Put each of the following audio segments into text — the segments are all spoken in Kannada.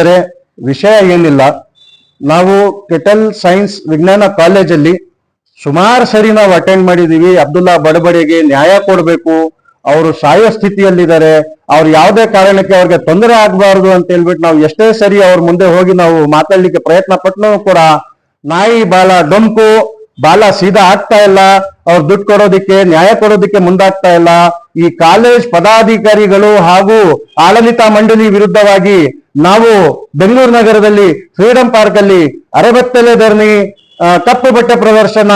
ಸ್ನೇಹಿತರೆ ವಿಷಯ ಏನಿಲ್ಲ. ನಾವು ಕೆಟಲ್ ಸೈನ್ಸ್ ವಿಜ್ಞಾನ ಕಾಲೇಜಲ್ಲಿ ಸುಮಾರು ಸರಿ ನಾವು ಅಟೆಂಡ್ ಮಾಡಿದೀವಿ. ಅಬ್ದುಲ್ಲಾ ಬಡಬಡಿಗೆ ನ್ಯಾಯ ಕೊಡಬೇಕು. ಅವರು ಸಾಯೋ ಸ್ಥಿತಿಯಲ್ಲಿದ್ದಾರೆ. ಅವ್ರು ಯಾವುದೇ ಕಾರಣಕ್ಕೆ ಅವ್ರಿಗೆ ತೊಂದರೆ ಆಗಬಾರ್ದು ಅಂತ ಹೇಳ್ಬಿಟ್ಟು ನಾವು ಎಷ್ಟೇ ಸರಿ ಅವ್ರ ಮುಂದೆ ಹೋಗಿ ನಾವು ಮಾತಾಡ್ಲಿಕ್ಕೆ ಪ್ರಯತ್ನ ಪಟ್ಟನು ಕೂಡ ನಾಯಿ ಬಾಲ ಡೊಂಕು, ಬಾಲ ಸೀದಾ ಆಗ್ತಾ ಇಲ್ಲ. ಅವ್ರು ದುಡ್ಡು ಕೊಡೋದಿಕ್ಕೆ, ನ್ಯಾಯ ಕೊಡೋದಿಕ್ಕೆ ಮುಂದಾಗ್ತಾ ಇಲ್ಲ. ಈ ಕಾಲೇಜ್ ಪದಾಧಿಕಾರಿಗಳು ಹಾಗೂ ಆಡಳಿತ ಮಂಡಳಿ ವಿರುದ್ಧವಾಗಿ ನಾವು ಬೆಂಗಳೂರು ನಗರದಲ್ಲಿ ಫ್ರೀಡಂ ಪಾರ್ಕ್ ಅಲ್ಲಿ ಅರೆಬತ್ತಲೆ ಧರಣಿ ಕಪ್ಪು ಬಟ್ಟೆ ಪ್ರದರ್ಶನ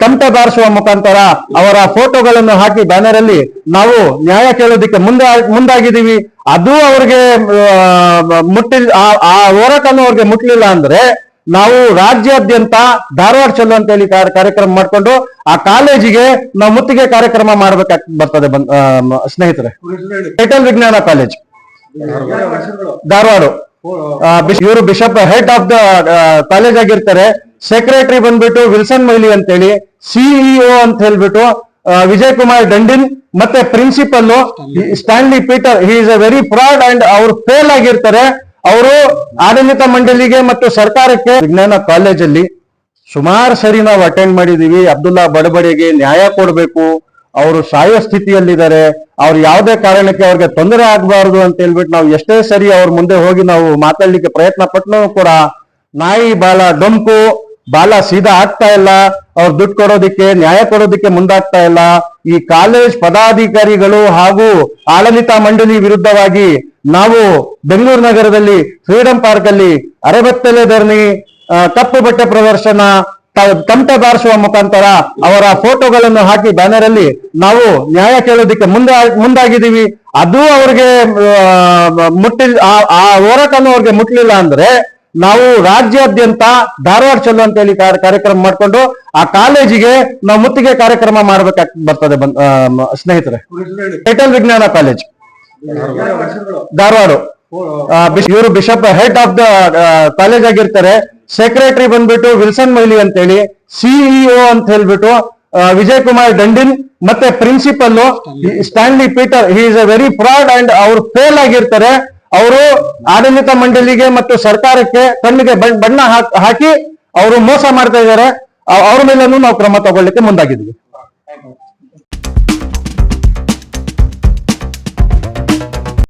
ಕಂಠ ಬಾರಿಸುವ ಮುಖಾಂತರ ಅವರ ಫೋಟೋಗಳನ್ನು ಹಾಕಿ ಬ್ಯಾನರ್ ಅಲ್ಲಿ ನಾವು ನ್ಯಾಯ ಕೇಳೋದಿಕ್ಕೆ ಮುಂದೆ ಮುಂದಾಗಿದ್ದೀವಿ. ಅದು ಅವ್ರಿಗೆ ಮುಟ್ಟಿ ಆ- ಹೋರಾಟನೂ ಅವ್ರಿಗೆ ಮುಟ್ಲಿಲ್ಲ ಅಂದ್ರೆ ನಾವು ರಾಜ್ಯಾದ್ಯಂತ ಧಾರವಾಡ ಚಲೋ ಅಂತ ಹೇಳಿ ಕಾರ್ಯ- ಕಾರ್ಯಕ್ರಮ ಮಾಡ್ಕೊಂಡು ಆ ಕಾಲೇಜಿಗೆ ನಾವು ಮುತ್ತಿಗೆ ಕಾರ್ಯಕ್ರಮ ಮಾಡ್ಬೇಕಾಗ್ ಬರ್ತದೆ ಸ್ನೇಹಿತರೆ. ಟೈಟಲ್ ವಿಜ್ಞಾನ ಕಾಲೇಜ್. ಧಾರವಾಡ. ಇವರು bishop head of the college ಆಗಿರ್ತಾರೆ. ಸೆಕ್ರೆಟರಿ ಬಂದ್ಬಿಟ್ಟು ವಿಲ್ಸನ್ ಮೈಲಿ ಅಂತೇಳಿ ಸಿಇಒ ಅಂತ ಹೇಳ್ಬಿಟ್ಟು ವಿಜಯ್ ಕುಮಾರ್ ದಂಡಿನ್ ಮತ್ತೆ principal Stanley Peter he is a very proud and ಅವ್ರು ಫೇಲ್ ಆಗಿರ್ತಾರೆ. ಅವರು ಆಡಳಿತ ಮಂಡಳಿಗೆ ಮತ್ತು ಸರ್ಕಾರಕ್ಕೆ ವಿಜ್ಞಾನ ಕಾಲೇಜಲ್ಲಿ ಸುಮಾರು ಸರಿ ನಾವು ಅಟೆಂಡ್ ಮಾಡಿದೀವಿ. ಅಬ್ದುಲ್ಲಾ ಬಡಬಡಿಗೆ ನ್ಯಾಯ ಕೊಡಬೇಕು. ಅವರು ಸಾಯೋ ಸ್ಥಿತಿಯಲ್ಲಿದ್ದಾರೆ. ಅವ್ರು ಯಾವುದೇ ಕಾರಣಕ್ಕೆ ಅವ್ರಿಗೆ ತೊಂದರೆ ಆಗಬಾರ್ದು ಅಂತ ಹೇಳ್ಬಿಟ್ಟು ನಾವು ಎಷ್ಟೇ ಸರಿ ಅವ್ರ ಮುಂದೆ ಹೋಗಿ ನಾವು ಮಾತಾಡ್ಲಿಕ್ಕೆ ಪ್ರಯತ್ನ ಪಟ್ಟನು ಕೂಡ ನಾಯಿ ಬಾಲ ಡೊಂಕು, ಬಾಲ ಸೀದಾ ಆಗ್ತಾ ಇಲ್ಲ. ಅವ್ರು ದುಡ್ಡು ಕೊಡೋದಿಕ್ಕೆ, ನ್ಯಾಯ ಕೊಡೋದಿಕ್ಕೆ ಮುಂದಾಗ್ತಾ ಇಲ್ಲ. ಈ ಕಾಲೇಜ್ ಪದಾಧಿಕಾರಿಗಳು ಹಾಗೂ ಆಡಳಿತ ಮಂಡಳಿ ವಿರುದ್ಧವಾಗಿ ನಾವು ಬೆಂಗಳೂರು ನಗರದಲ್ಲಿ ಫ್ರೀಡಂ ಪಾರ್ಕ್ ಅಲ್ಲಿ ಅರೆಬತ್ತಲೆ ಧರಣಿ ಕಪ್ಪು ಬಟ್ಟೆ ಪ್ರದರ್ಶನ ತಮಟೆ ಬಾರಿಸುವ ಮುಖಾಂತರ ಅವರ ಫೋಟೋಗಳನ್ನು ಹಾಕಿ ಬ್ಯಾನರ್ ಅಲ್ಲಿ ನಾವು ನ್ಯಾಯ ಕೇಳೋದಿಕ್ಕೆ ಮುಂದೆ ಮುಂದಾಗಿದ್ದೀವಿ. ಅದು ಅವ್ರಿಗೆ ಮುಟ್ಟಿ, ಆ- ಹೋರಾಟನೂ ಅವ್ರಿಗೆ ಮುಟ್ಲಿಲ್ಲ ಅಂದ್ರೆ ನಾವು ರಾಜ್ಯಾದ್ಯಂತ ಧಾರವಾಡ ಚಲೋ ಅಂತ ಹೇಳಿ ಕಾರ್ಯಕ್ರಮ ಮಾಡ್ಕೊಂಡು ಆ ಕಾಲೇಜಿಗೆ ನಾವು ಮುತ್ತಿಗೆ ಕಾರ್ಯಕ್ರಮ ಮಾಡ್ಬೇಕಾಗ್ ಬರ್ತದೆ ಸ್ನೇಹಿತರೆ. ಟೈಟಲ್ ವಿಜ್ಞಾನ ಕಾಲೇಜ್. ಧಾರವಾಡ. ಇವರು bishop head of the college ಆಗಿರ್ತಾರೆ. ಸೆಕ್ರೆಟರಿ ಬಂದ್ಬಿಟ್ಟು ವಿಲ್ಸನ್ ಮೈಲಿ ಅಂತೇಳಿ ಸಿಇಒ ಅಂತ ಹೇಳ್ಬಿಟ್ಟು ವಿಜಯ್ ಕುಮಾರ್ ದಂಡಿನ್ ಮತ್ತೆ principal Stanley Peter he is a very fraud and ಅವರು ಫೇಲ್ ಆಗಿರ್ತಾರೆ. ಅವರು ಆಡಳಿತ ಮಂಡಳಿಗೆ ಮತ್ತು ಸರ್ಕಾರಕ್ಕೆ ಕಣ್ಣಿಗೆ ಬಣ್- ಬಣ್ಣ ಹಾಕ್- ಅವರು ಮೋಸ ಮಾಡ್ತಾ ಇದ್ದಾರೆ. ಅವ್ರ ಮೇಲೂ ನಾವು ಕ್ರಮ ತಗೊಳ್ಳಿಕ್ಕೆ ಮುಂದಾಗಿದ್ದೀವಿ.